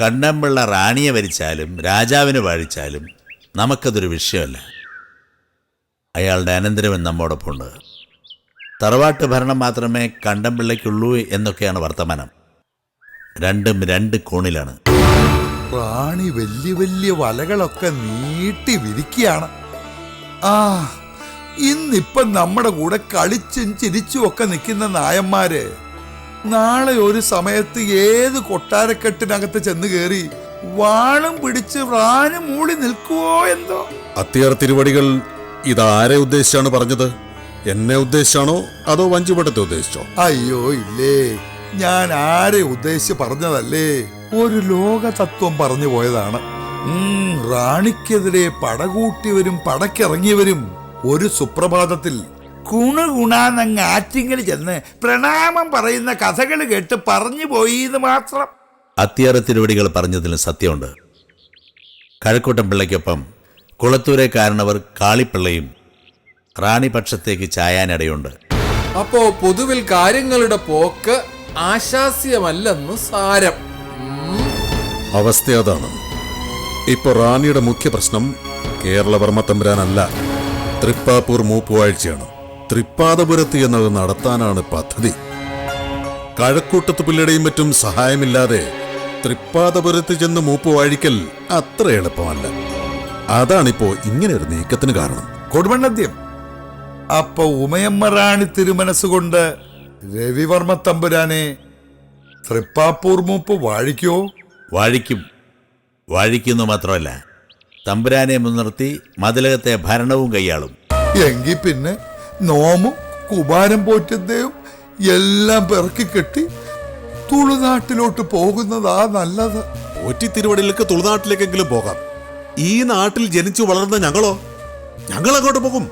കണ്ണമ്പിള്ള റാണിയെ വരിച്ചാലും രാജാവിന് വാഴിച്ചാലും നമുക്കതൊരു വിഷയമല്ല. അയാളുടെ അനന്തരവൻ നമ്മോടൊപ്പമുണ്ട്. തറവാട്ട് ഭരണം മാത്രമേ കണ്ടംപിള്ളയ്ക്കുള്ളൂ എന്നൊക്കെയാണ് വർത്തമാനം. രണ്ടും രണ്ട് കോണിലാണ്. റാണി വലിയ വലിയ വലകളൊക്കെ നീട്ടി വിരിക്കുകയാണ്. ആ ഇന്നിപ്പം നമ്മുടെ കൂടെ കളിച്ചും ചിരിച്ചും ഒക്കെ നിൽക്കുന്ന നായന്മാര് നാളെ ഒരു സമയത്ത് ഏത് കൊട്ടാരക്കെട്ടിനകത്ത് ചെന്ന് കയറി വാളും പിടിച്ച് റാന് മൂളി നിൽക്കുവോ എന്തോ? അത്തിയാർ തിരുവടികൾ ഇതാരെ ഉദ്ദേശിച്ചാണ് പറഞ്ഞത്? എന്നെ ഉദ്ദേശിച്ചാണോ അതോ വഞ്ചിപടത്തെ ഉദ്ദേശിച്ചോ? അയ്യോ ഇല്ലേ. ഞാൻ ആരെ ഉദ്ദേശിച്ച് പറഞ്ഞതല്ലേ? ഒരു ലോക തത്വം പറഞ്ഞു പോയതാണ്. റാണിക്കെതിരെ പടകൂട്ടിയവരും പടക്കിറങ്ങിയവരും ഒരു സുപ്രഭാതത്തിൽ കുണുകുണാന്നങ്ങ് ആറ്റിങ്ങൽ ചെന്ന് പ്രണാമം പറയുന്ന കഥകൾ കേട്ട് പറഞ്ഞു പോയി എന്ന് മാത്രം. അത്യാറത്തിരുവടികൾ തിരുവടികൾ പറഞ്ഞതിൽ സത്യമുണ്ട്. കഴക്കൂട്ടം പിള്ളയ്ക്കൊപ്പം കുളത്തൂരെ കാരണവർ കാളിപ്പിള്ളയും റാണിപക്ഷത്തേക്ക് ചായാനിടയുണ്ട്. അപ്പോ പൊതുവിൽ കാര്യങ്ങളുടെ പോക്ക് ആശാസ്യമല്ലെന്ന് സാരം. അവസ്ഥ അതാണ്. ഇപ്പൊ റാണിയുടെ മുഖ്യ പ്രശ്നം കേരളവർമ്മ തമ്പുരാനല്ല തൃപ്പാപ്പൂർ മൂപ്പുവാഴ്ചയാണ്. തൃപ്പാദപുരത്ത് എന്നത് നടത്താനാണ് പദ്ധതി. കഴക്കൂട്ടത്ത് പിള്ളയുടെയും മറ്റും സഹായമില്ലാതെ തൃപ്പാദപുരത്ത് ചെന്ന് മൂപ്പ് വാഴിക്കൽ അത്ര എളുപ്പമല്ല. അതാണിപ്പോ ഇങ്ങനെ ഒരു നീക്കത്തിന് കാരണം. കൊടുമണ്ണദ്യം. അപ്പൊ ഉമയമ്മ റാണി തിരുമനസ്സുകൊണ്ട് രവിവർമ്മ തമ്പുരാനെ തൃപ്പാപ്പൂർ മൂപ്പ് വാഴിക്കോ? വാഴിക്കും. വാഴിക്കുന്നു മാത്രമല്ല തമ്പുരാനെ മുൻനിർത്തി മതിലകത്തെ ഭരണവും കൈയാളും. എങ്കിൽ പിന്നെ നോമും കുമാരം പോറ്റന്തയും എല്ലാം പിറക്കി കെട്ടി തുളുനാട്ടിലോട്ട് പോകുന്നതാ നല്ലത്. ഒറ്റി തിരുവടിയിലേക്ക് തുളുനാട്ടിലേക്കെങ്കിലും പോകാം. ഈ നാട്ടിൽ ജനിച്ചു വളർന്ന ഞങ്ങളോ? ഞങ്ങൾ അങ്ങോട്ട് പോകും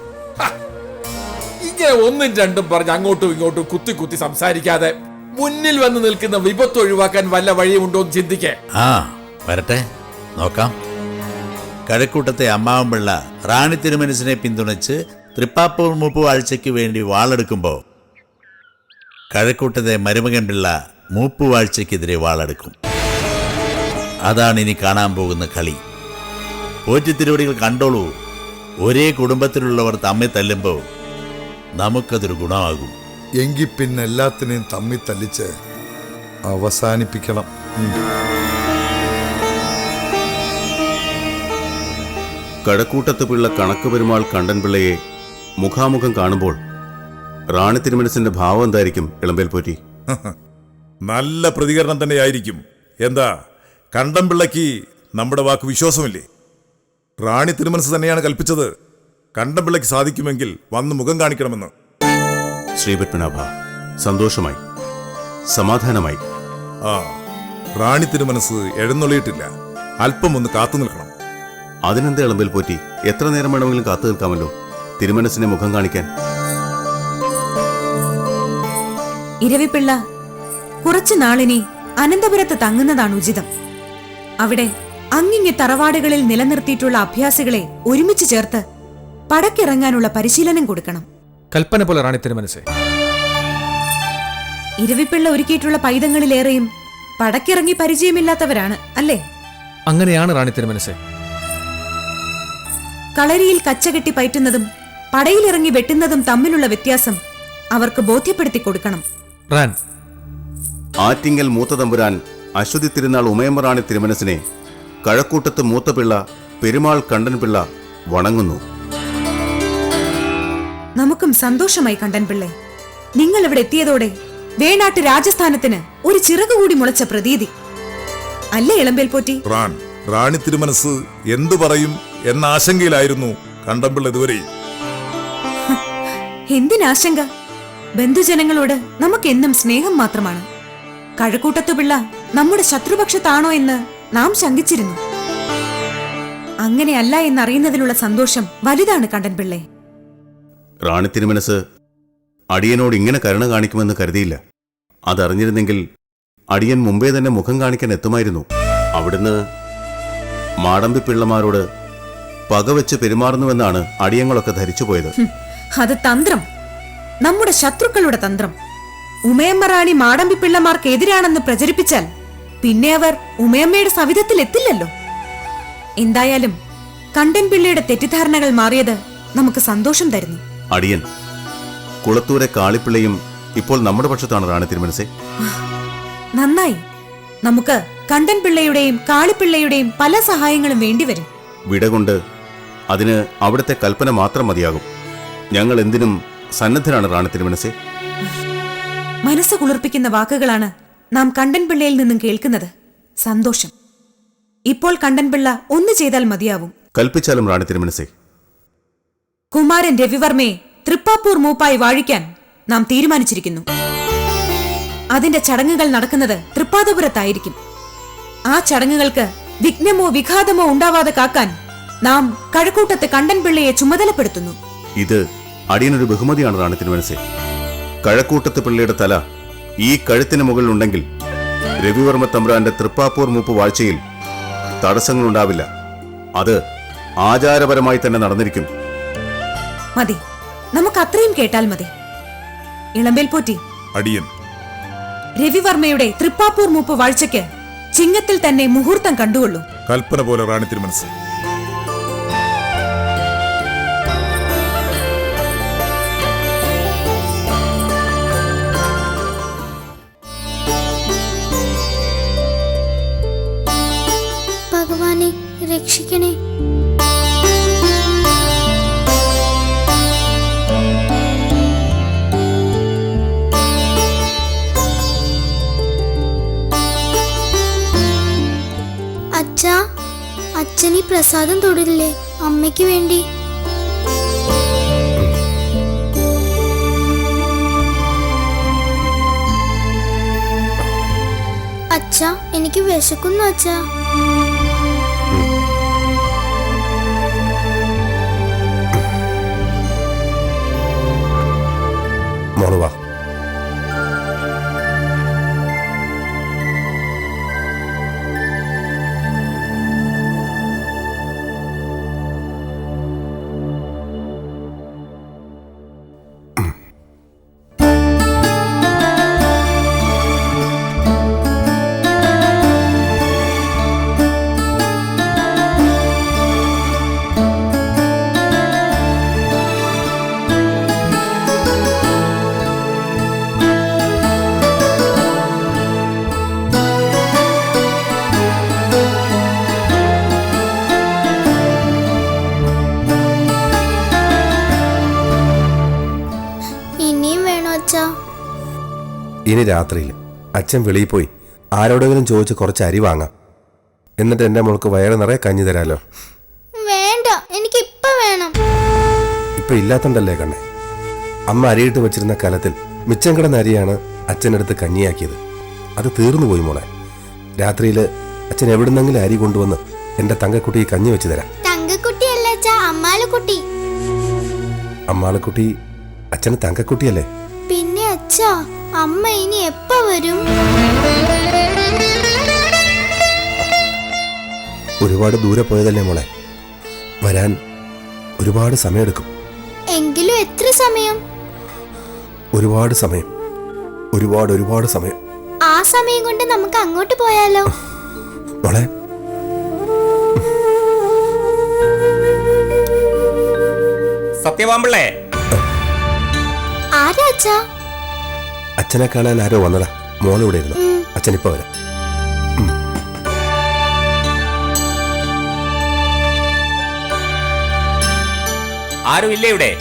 ഇങ്ങനെ ഒന്നും രണ്ടും പറഞ്ഞ് അങ്ങോട്ടും ഇങ്ങോട്ടും കുത്തി കുത്തി സംസാരിക്കാതെ മുന്നിൽ വന്ന് നിൽക്കുന്ന വിപത്ത് ഒഴിവാക്കാൻ വല്ല വഴിയുണ്ടോ എന്ന് ചിന്തിക്കേ. ആ വരട്ടെ. നോക്കാം. കഴക്കൂട്ടത്തെ അമ്മാവൻപിള്ള റാണി തിരുമനസിനെ പിന്തുണച്ച് തൃപ്പാപ്പൂർ മൂപ്പുവാഴ്ചയ്ക്ക് വേണ്ടി വാളെടുക്കുമ്പോൾ കഴക്കൂട്ടത്തെ മരുമകൻ പിള്ള മൂപ്പുവാഴ്ചയ്ക്കെതിരെ വാളെടുക്കും. അതാണ് ഇനി കാണാൻ പോകുന്ന കളി. പോറ്റിത്തിരുവടികൾ കണ്ടോളൂ. ഒരേ കുടുംബത്തിലുള്ളവർ തമ്മിൽ തല്ലുമ്പോൾ നമുക്കതൊരു ഗുണമാകും. എങ്കിൽ പിന്നെ എല്ലാത്തിനെയും തമ്മിൽ തല്ലിച്ച് അവസാനിപ്പിക്കണം. കടക്കൂട്ടത്ത് കഴക്കൂട്ടത്ത് പിള്ള കണക്ക് പെരുമാൾ കണ്ടൻ പിള്ളയെ മുഖാമുഖം കാണുമ്പോൾ റാണി തിരുമനസിന്റെ ഭാവം എന്തായിരിക്കും ഇളമ്പേൽ പോറ്റി? നല്ല പ്രതികരണം തന്നെയായിരിക്കും എന്താ? കണ്ടം പിള്ളയ്ക്ക് നമ്മുടെ വാക്ക് വിശ്വാസമില്ലേ? റാണി തിരുമനസ് തന്നെയാണ് കൽപ്പിച്ചത്. കണ്ടം പിള്ളയ്ക്ക് സാധിക്കുമെങ്കിൽ വന്ന് മുഖം കാണിക്കണമെന്ന്. ശ്രീ പത്മനാഭ സന്തോഷമായി. സമാധാനമായി. ആ റാണി തിരുമനസ് എഴുന്നള്ളിയിട്ടില്ല. അല്പം ഒന്ന് കാത്തു നിൽക്കണം. അതിനെന്താ ഇളമ്പേൽ പോറ്റി? എത്ര നേരം വേണമെങ്കിലും കാത്തു നിൽക്കാമല്ലോ? തിരുമനസിനെ മുഖം കാണിക്കാൻ. ഇരവിപ്പിള്ള കുറച്ചു നാളിനി അനന്തപുരത്ത് തങ്ങുന്നതാണ് ഉചിതം. അവിടെ അങ്ങിങ്ങെ തറവാടുകളിൽ നിലനിർത്തിയിട്ടുള്ള അഭ്യാസികളെ ഒരുമിച്ച് ചേർത്ത് പടക്കിറങ്ങാനുള്ള പരിശീലനം കൊടുക്കണം. കൽപ്പന പോലെ റാണി തിരുമനസേ. ഇരവിപ്പിള്ള ഒരുക്കിയിട്ടുള്ള പൈതങ്ങളിലേറെയും പടക്കിറങ്ങി പരിചയമില്ലാത്തവരാണ് അല്ലേ? അങ്ങനെയാണ് റാണി തിരുമനസേ. കളരിയിൽ കച്ചകെട്ടി പയറ്റുന്നതും പടയിലിറങ്ങി വെട്ടുന്നതും തമ്മിലുള്ള വ്യത്യാസം അവർക്ക് ബോധ്യപ്പെടുത്തി കൊടുക്കണം. റാൻ ആറ്റിങ്ങൽ മൂത്ത തമ്പുരാൻ അശ്വതി തിരുനാൾ ഉമയമ്പറാണി തിരുമനസിനെ കഴക്കൂട്ടത്ത് മൂത്ത പിള്ള പെരുമാൾ കണ്ടൻപിള്ള വണങ്ങുന്നു. നമുക്കും സന്തോഷമായി കണ്ടൻപിള്ളെ നിങ്ങൾ ഇവിടെ എത്തിയതോടെ വേണാട്ട് രാജസ്ഥാനത്തിന് ഒരു ചിറക് കൂടി മുളച്ച പ്രതീതി. അല്ലേ ഇളമ്പേൽ പോറ്റി? റാൻ റാണി തിരുമനസ് എന്തു പറയും എന്ന ആശങ്കയിലായിരുന്നു കണ്ടൻപിള്ള ഇതുവരെയും എന്തിനാശങ്ക? ബന്ധുജനങ്ങളോട് നമുക്ക് എന്നും സ്നേഹം മാത്രമാണ്. കഴക്കൂട്ടത്തു പിള്ള നമ്മുടെ ശത്രുപക്ഷത്താണോ എന്ന് നാം ശങ്കിച്ചിരുന്നു. അങ്ങനെയല്ല എന്നറിയുന്നതിലുള്ള സന്തോഷം വലുതാണ് കണ്ടൻ പിള്ളേ. റാണി തിരുമനസ് അടിയനോട് ഇങ്ങനെ കരുണ കാണിക്കുമെന്ന് കരുതിയില്ല. അതറിഞ്ഞിരുന്നെങ്കിൽ അടിയൻ മുമ്പേ തന്നെ മുഖം കാണിക്കാൻ എത്തുമായിരുന്നു. അവിടുന്ന് മാടമ്പി പിള്ളമാരോട് പകവെച്ച് പെരുമാറുന്നുവെന്നാണ് അടിയങ്ങളൊക്കെ ധരിച്ചുപോയത്. ഹും, അത് തന്ത്രം. നമ്മുടെ ശത്രുക്കളുടെ തന്ത്രം. ഉമയമ്മ റാണി മാടമ്പി പിള്ളമാർക്ക് എതിരാണെന്ന് പ്രചരിപ്പിച്ചാൽ പിന്നെ അവർ ഉമയമ്മയുടെ സവിധത്തിൽ എത്തില്ലല്ലോ. എന്തായാലും കണ്ടൻ പിള്ളയുടെ തെറ്റിദ്ധാരണകൾ മാറിയത് നമുക്ക് സന്തോഷം തരുന്നു. അടിയൻ കുളത്തൂരെ കാളിപ്പിള്ളയും ഇപ്പോൾ നമ്മുടെ പക്ഷത്താണ് റാണി തിരുമനസെ. നന്നായി. നമുക്ക് കണ്ടൻ പിള്ളയുടെയും കാളിപ്പിള്ളയുടെയും പല സഹായങ്ങളും വേണ്ടിവരും. വിടകൊണ്ട് അതിന് അവിടുത്തെ കൽപ്പന മാത്രം മതിയാകും. ഞങ്ങൾ എന്തിനും സന്നദ്ധരാണ് റാണി മനസ്സേ മനസ്സ് കുളിർപ്പിക്കുന്ന വാക്കുകളാണ് നാം കണ്ടൻപിള്ളയിൽ നിന്നും കേൾക്കുന്നത്. സന്തോഷം. ഇപ്പോൾ കണ്ടൻപിള്ള ഒന്ന് ചെയ്താൽ മതിയാവും. കൽപ്പിച്ചാലും റാണി മനസ്സേ കുമാരൻ രവിവർമ്മയെ തൃപ്പാപ്പൂർ മൂപ്പായി വാഴിക്കാൻ നാം തീരുമാനിച്ചിരിക്കുന്നു. അതിന്റെ ചടങ്ങുകൾ നടക്കുന്നത് തൃപ്പാദപുരത്തായിരിക്കും. ആ ചടങ്ങുകൾക്ക് വിഘ്നമോ വിഘാതമോ ഉണ്ടാവാതെ കാക്കാൻ നാം കഴക്കൂട്ടത്ത് കണ്ടൻപിള്ളയെ ചുമതലപ്പെടുത്തുന്നു. ഇത് അടിയനൊരു ബഹുമതിയാണ് റാണി തിരുമനസെ കഴക്കൂട്ടത്ത് പിള്ളയുടെ തല ഈ കഴുത്തിന് മുകളിലുണ്ടെങ്കിൽ രവിവർമ്മ തമ്പുരാന്റെ തൃപ്പാപ്പൂർ മൂപ്പ് വാഴ്ചയിൽ തടസ്സങ്ങളുണ്ടാവില്ല. അത് ആചാരപരമായി തന്നെ നടന്നിരിക്കും. മതി. നമുക്ക് അത്രയും കേട്ടാൽ മതി. ഇളമ്പേൽ പോറ്റി. അടിയൻ. രവിവർമ്മയുടെ തൃപ്പാപ്പൂർ മൂപ്പ് വാഴ്ചയ്ക്ക് ചിങ്ങത്തിൽ തന്നെ മുഹൂർത്തം കണ്ടുകൊള്ളൂ. കൽപ്പന പോലെ റാണി തിരുമനസ് അച്ഛാ അച്ഛൻ ഈ പ്രസാദം തൊടില്ലേ? അമ്മയ്ക്ക് വേണ്ടി. അച്ഛാ എനിക്ക് വിശക്കുന്നു അച്ഛാ. മോൾ ഇനി രാത്രിയിൽ അച്ഛൻ വെളിയിൽ പോയി. ആരോടെങ്കിലും ചോദിച്ച് കുറച്ച് അരി വാങ്ങാം. എന്നിട്ട് എന്റെ മോൾക്ക് വയറ് നിറയെ കഞ്ഞി തരാലോ. വേണ്ട. എനിക്ക് ഇപ്പൊ വേണം. ഇപ്പൊ ഇല്ലാത്തണ്ടല്ലേ കണ്ണേ? അമ്മ അരിയിട്ട് വെച്ചിരുന്ന കലത്തിൽ മിച്ചം കിടന്ന അരിയാണ് അച്ഛനടുത്ത് കഞ്ഞിയാക്കിയത്. അത് തീർന്നു പോയി മോളെ. രാത്രിയിൽ അച്ഛൻ എവിടുന്നെങ്കിലും അരി കൊണ്ടുവന്ന് എന്റെ തങ്കക്കുട്ടി കഞ്ഞി വെച്ച് തരാം. തങ്കക്കുട്ടിയല്ല അച്ഛാ? അമ്മാലക്കുട്ടി അമ്മാളക്കുട്ടി അച്ഛന് തങ്കക്കുട്ടിയല്ലേ? പിന്നെ അച്ഛാ അമ്മ ഇനി എപ്പ വരും? ഒരുപാട് ദൂരെ പോയതല്ലേ മോളെ? വരാൻ ഒരുപാട് സമയമെടുക്കും. എങ്കിലും എത്ര സമയം? ഒരുപാട് സമയം. ഒരുപാട് ഒരുപാട് സമയം. ആ സമയം കൊണ്ട് നമുക്ക് അങ്ങോട്ട് പോയാലോ? മോളെ. സത്യവാമ്പിള്ളേ ആരാ അച്ഛാ? അച്ഛനെ കാണാൻ ആരോ വന്നതാ. ഇവിടെ ഇരുന്നു. അച്ഛൻ ഇപ്പൊ വരാം. ആരും ഇല്ലേ ഇവിടെ?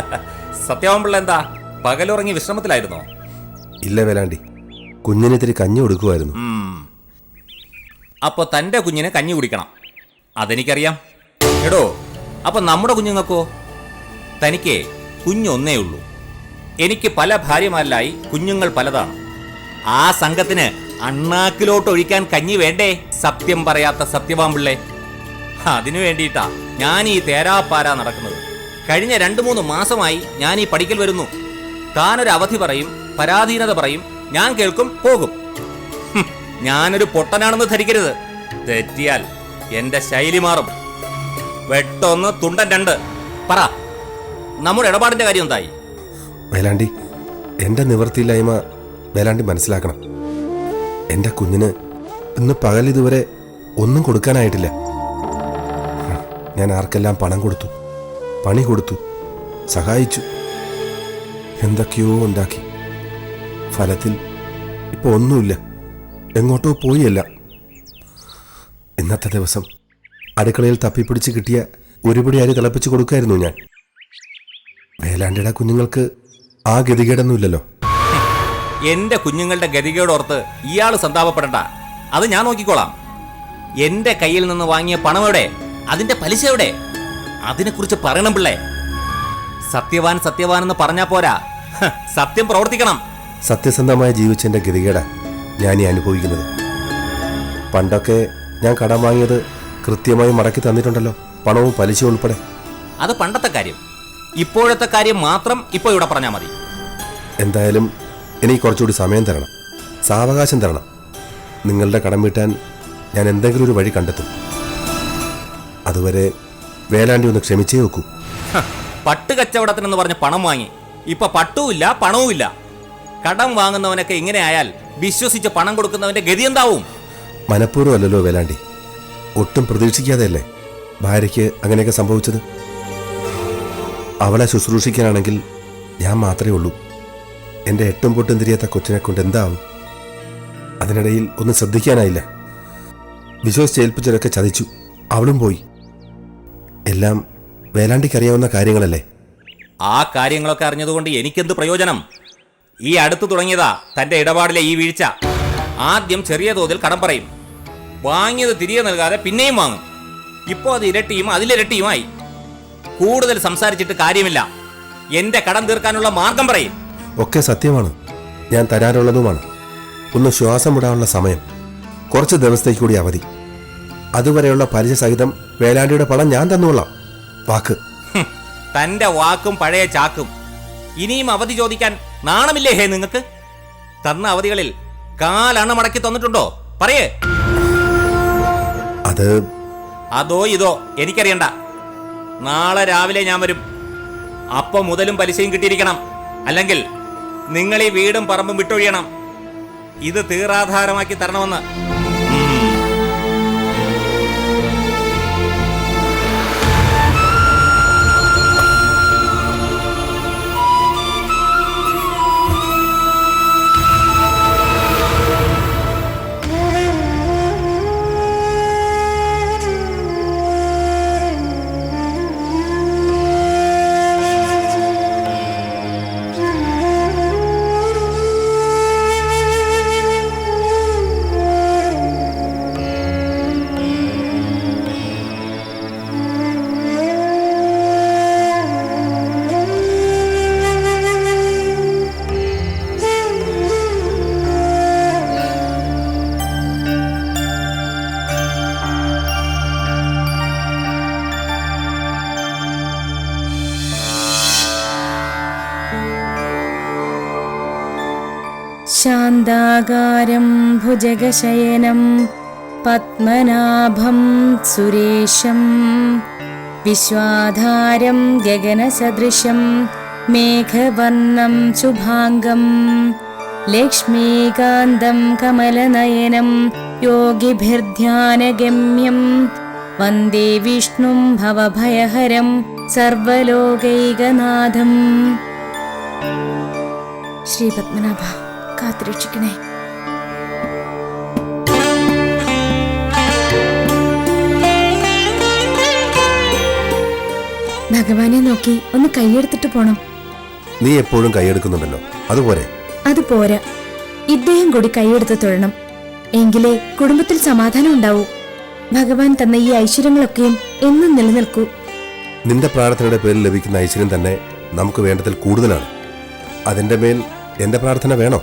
സത്യവാമ്പിള്ള എന്താ? പകലുറങ്ങി വിശ്രമത്തിലായിരുന്നോ? ഇല്ല വേലാണ്ടി. കുഞ്ഞിന് ഇത്തിരി കഞ്ഞി കൊടുക്കുമായിരുന്നു. അപ്പൊ തന്റെ കുഞ്ഞിന് കഞ്ഞി കുടിക്കണം. അതെനിക്കറിയാം. എടോ അപ്പൊ നമ്മുടെ കുഞ്ഞുങ്ങൾക്കോ? തനിക്ക് കുഞ്ഞൊന്നേ ഉള്ളൂ. എനിക്ക് പല ഭാര്യമാരിലായി കുഞ്ഞുങ്ങൾ പലതാണ്. ആ സംഘത്തിന് അണ്ണാക്കിലോട്ട് ഒഴിക്കാൻ കഞ്ഞി വേണ്ടേ? സത്യം പറയാത്ത സത്യവാമ്പിള്ളേ അതിനു വേണ്ടിയിട്ടാ ഞാൻ ഈ തേരാപ്പാര നടക്കുന്നത്. കഴിഞ്ഞ രണ്ടു മൂന്ന് മാസമായി ഞാൻ ഈ പഠിക്കൽ വരുന്നു. താനൊരു അവധി പറയും പരാധീനത പറയും ഞാൻ കേൾക്കും പോകും. ഞാനൊരു പൊട്ടനാണെന്ന് ധരിക്കരുത്. തെറ്റിയാൽ എന്റെ ശൈലി മാറും. വെട്ടൊന്ന് തുണ്ടൻ രണ്ട്. പറ നമ്മുടെ ഇടപാടിന്റെ കാര്യം എന്തായി? വേലാണ്ടി എന്റെ നിവൃത്തിയില്ലായ്മ വേലാണ്ടി മനസ്സിലാക്കണം. എന്റെ കുഞ്ഞിന് ഇന്ന് പകൽ ഇതുവരെ ഒന്നും കൊടുക്കാനായിട്ടില്ല. ഞാൻ ആർക്കെല്ലാം പണം കൊടുത്തു. പണി കൊടുത്തു. സഹായിച്ചു. എന്തൊക്കെയോ ഉണ്ടാക്കി. ഫലത്തിൽ ഇപ്പോൾ ഒന്നുമില്ല. എങ്ങോട്ടോ പോയല്ല. ഇന്നത്തെ ദിവസം അടുക്കളയിൽ തപ്പിപ്പിടിച്ച് കിട്ടിയ ഒരുപടി അരി തിളപ്പിച്ച് കൊടുക്കായിരുന്നു ഞാൻ. വേലാണ്ടിയുടെ കുഞ്ഞുങ്ങൾക്ക് ആ ഗതികേടൊന്നുമില്ലല്ലോ. എന്റെ കുഞ്ഞുങ്ങളുടെ ഗതികേടോർത്ത് ഇയാൾ സന്താപപ്പെടണ്ട. അത് ഞാൻ നോക്കിക്കോളാം. എന്റെ കയ്യിൽ നിന്ന് വാങ്ങിയ പണം എവിടെ? അതിന്റെ പലിശ എവിടെ? അതിനെക്കുറിച്ച് പറയണം പിള്ളേ. സത്യവാൻ സത്യവാൻ എന്ന് പറഞ്ഞാ പോരാ. സത്യം പ്രവർത്തിക്കണം. സത്യസന്ധമായി ജീവിച്ചെന്റെ ഗതികേട ഞാൻ ഈ അനുഭവിക്കുന്നത്. പണ്ടൊക്കെ ഞാൻ കടം വാങ്ങിയത് കൃത്യമായി മടക്കി തന്നിട്ടുണ്ടല്ലോ. പണവും പലിശ ഉൾപ്പെടെ. അത് പണ്ടത്തെ കാര്യം. ഇപ്പോഴത്തെ കാര്യം മാത്രം ഇപ്പോൾ ഇവിടെ പറഞ്ഞാൽ മതി. എന്തായാലും എനിക്ക് കുറച്ചുകൂടി സമയം തരണം. സാവകാശം തരണം. നിങ്ങളുടെ കടം വീട്ടാൻ ഞാൻ എന്തെങ്കിലും ഒരു വഴി കണ്ടെത്തും. അതുവരെ വേലാണ്ടി ഒന്ന് ക്ഷമിച്ചേ വെക്കൂ ഹ, പട്ട് കച്ചവടത്തിനെന്ന് പറഞ്ഞ് പണം വാങ്ങി. ഇപ്പൊ പട്ടുമില്ല പണവുമില്ല. കടം വാങ്ങുന്നവനൊക്കെ ഇങ്ങനെ ആയാൽ വിശ്വസിച്ച് പണം കൊടുക്കുന്നവന്റെ ഗതി എന്താവും? മനഃപൂർവം അല്ലല്ലോ വേലാണ്ടി. ഒട്ടും പ്രതീക്ഷിക്കാതെയല്ലേ ഭാര്യയ്ക്ക് അങ്ങനെയൊക്കെ സംഭവിച്ചത്? അവളെ ശുശ്രൂഷിക്കാനാണെങ്കിൽ ഞാൻ മാത്രമേ ഉള്ളൂ. എന്റെ എട്ടും പൊട്ടും തിരിയാത്ത കൊച്ചിനെ കൊണ്ട് എന്താവും? അതിനിടയിൽ ഒന്നും ശ്രദ്ധിക്കാനായില്ല. വിശ്വസിച്ചേൽപ്പിച്ചതൊക്കെ ചതിച്ചു. അവളും പോയി. എല്ലാം വേലാണ്ടിക്കറിയാവുന്ന കാര്യങ്ങളല്ലേ? ആ കാര്യങ്ങളൊക്കെ അറിഞ്ഞതുകൊണ്ട് എനിക്കെന്ത് പ്രയോജനം? ഈ അടുത്ത് തുടങ്ങിയതാ തന്റെ ഇടപാടിലെ ഈ വീഴ്ച. ആദ്യം ചെറിയ തോതിൽ കടം പറയും. വാങ്ങിയത് തിരികെ നൽകാതെ പിന്നെയും വാങ്ങും. ഇപ്പോൾ അത് ഇരട്ടിയും അതിലിരട്ടിയുമായി. കൂടുതൽ സംസാരിച്ചിട്ട് കാര്യമില്ല. എന്റെ കടം തീർക്കാനുള്ള മാർഗം പറയും. ഒക്കെ സത്യമാണ്. ഞാൻ തരാനുള്ളതുമാണ് ഒന്ന് ശ്വാസം വിടാനുള്ള സമയം. കുറച്ച് ദിവസത്തേക്ക് കൂടി അവധി. അതുവരെയുള്ള പലിശ സഹിതം വേലാണ്ടിയുടെ പണം ഞാൻ തന്നോളാം. വാക്ക്. തന്റെ വാക്കും പഴയ ചാക്കും. ഇനിയും അവധി ചോദിക്കാൻ നാണമില്ലേ ഹേ നിങ്ങൾക്ക്? തന്ന അവധികളിൽ കാലണ മടക്കി തന്നിട്ടുണ്ടോ? പറയേ. അത് അതോ ഇതോ എനിക്കറിയണ്ട. നാളെ രാവിലെ ഞാൻ വരും. അപ്പം മുതലും പലിശയും കിട്ടിയിരിക്കണം. അല്ലെങ്കിൽ നിങ്ങൾ ഈ വീടും പറമ്പും വിട്ടൊഴിയണം. ഇത് തീറാധാരമാക്കി തരണമെന്ന്. शान्ताकारं भुजगशयनं पद्मनाभं सुरेशं विश्वाधारं गगनसदृशं मेघवर्णं शुभाङ्गं लक्ष्मीकान्तं कमलनयनं योगिभिर्ध्यानगम्यं वन्दे विष्णुं भवभयहरं सर्वलोकैकनाथम् കാത്തുരക്ഷിക്കണേ. ഭഗവാനെ നോക്കി ഒന്ന് കൈയെടുത്തിട്ട് പോണം. നീ എപ്പോഴും കൈയെടുക്കുന്നുണ്ടല്ലോ. അതുപോലെ. അത് പോരാ. ഇദ്ദേഹം കൂടി കൈയെടുത്ത് തൊഴണം. എങ്കിലേ കുടുംബത്തിൽ സമാധാനം ഉണ്ടാവൂ. ഭഗവാൻ തന്ന ഈ ഐശ്വര്യങ്ങളൊക്കെയും എന്നും നിലനിൽക്കൂ. നിന്റെ പ്രാർത്ഥനയുടെ പേരിൽ ലഭിക്കുന്ന ഐശ്വര്യം തന്നെ നമുക്ക് വേണ്ടതിൽ കൂടുതലാണ്. അതിന്റെ മേൽ എന്റെ പ്രാർത്ഥന വേണോ?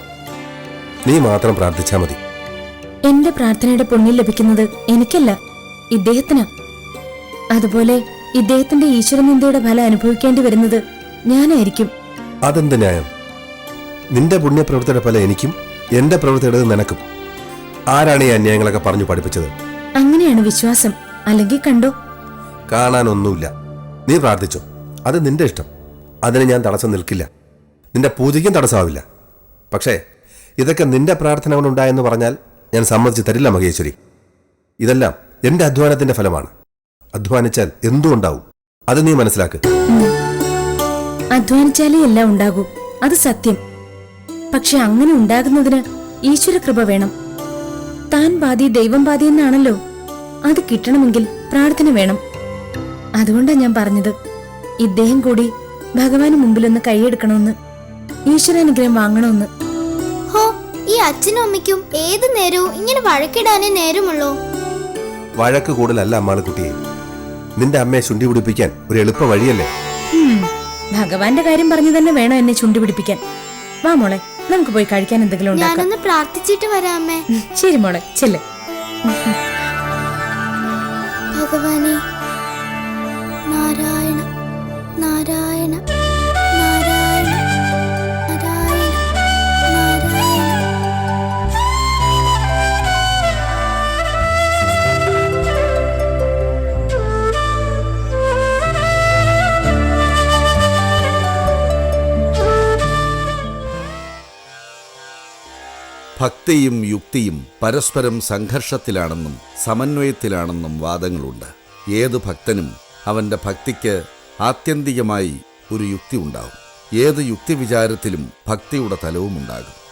നീ മാത്രം പ്രാർത്ഥിച്ചാ മതി. എന്റെ പ്രാർത്ഥനയുടെ പുണ്യം ലഭിക്കുന്നത് എനിക്കല്ല ഇദ്ദേഹത്തിന്. അതുപോലെ ഇദ്ദേഹത്തിന്റെ ഈശ്വരനിന്ദയുടെ ഫലം അനുഭവിക്കേണ്ടി വരുന്നത് ഞാനായിരിക്കും. അതെന്ത് ന്യായം? നിന്റെ പുണ്യപ്രവൃത്തിയുടെ ഫലം എനിക്കും എന്റെ പ്രവൃത്തിയുടേത് നിനക്കും. ആരാണ് ഈ അന്യായങ്ങളൊക്കെ പറഞ്ഞു പഠിപ്പിച്ചത്? അങ്ങനെയാണ് വിശ്വാസം. അല്ലെങ്കിൽ കണ്ടോ? കാണാനൊന്നുമില്ല. നീ പ്രാർത്ഥിച്ചോ. അത് നിന്റെ ഇഷ്ടം. അതിന് ഞാൻ തടസ്സം നിൽക്കില്ല. നിന്റെ പൂജയ്ക്കും തടസ്സമാവില്ല. പക്ഷേ ഇതൊക്കെ നിന്റെ പ്രാർത്ഥന കൊണ്ടുണ്ടായെന്ന് പറഞ്ഞാൽ ഞാൻ സമ്മതിച്ചു തരില്ല മഹേശ്വരി. ഇതെല്ലാം എന്റെ അധ്വാനത്തിന്റെ ഫലമാണ്. അധ്വാനിച്ചാൽ എന്തും ഉണ്ടാവും അത് നീ മനസ്സിലാക്ക്. അധ്വാനിച്ചാലേ എല്ലാം ഉണ്ടാകൂ. അത് സത്യം. പക്ഷെ അങ്ങനെ ഉണ്ടാകുന്നതിന് ഈശ്വര കൃപ വേണം. താൻ ബാധി ദൈവം ബാധി എന്നാണല്ലോ. അത് കിട്ടണമെങ്കിൽ പ്രാർത്ഥന വേണം. അതുകൊണ്ടാണ് ഞാൻ പറഞ്ഞത്. ഇദ്ദേഹം കൂടി ഭഗവാന് മുമ്പിലൊന്ന് കൈയെടുക്കണമെന്ന് ഈശ്വരാനുഗ്രഹം വാങ്ങണമെന്ന്. ഈ അച്ഛനും അമ്മയ്ക്കും ഏത് നേരവും ഇങ്ങനെ വഴക്കിടാനേ നേരമുള്ളൂ? വഴക്ക് കൂടുതലല്ല അമ്മാളുകുട്ടിയെ നിന്റെ അമ്മയെ ചുണ്ടി പിടിപ്പിക്കാൻ ഒരു എളുപ്പ വഴിയല്ലേ? ഭഗവാന്റെ കാര്യം പറഞ്ഞു തന്നെ വേണം എന്നെ ചുണ്ടി പിടിപ്പിക്കാൻ. വാ മോളെ നമുക്ക് പോയി കഴിക്കാൻ എന്തെങ്കിലും ഉണ്ടാക്കാം. ഞാനൊന്ന് പ്രാർത്ഥിച്ചിട്ട് വരാം അമ്മേ. ശരി മോളെ ചെല്ലേ. ഭഗവാനെ ഭക്തിയും യുക്തിയും പരസ്പരം സംഘർഷത്തിലാണെന്നും സമന്വയത്തിലാണെന്നും വാദങ്ങളുണ്ട്. ഏത് ഭക്തനും അവന്റെ ഭക്തിക്ക് ആത്യന്തികമായി ഒരു യുക്തി ഉണ്ടാകും. ഏത് യുക്തി വിചാരത്തിലും ഭക്തിയുടെ തലവുമുണ്ടാകും.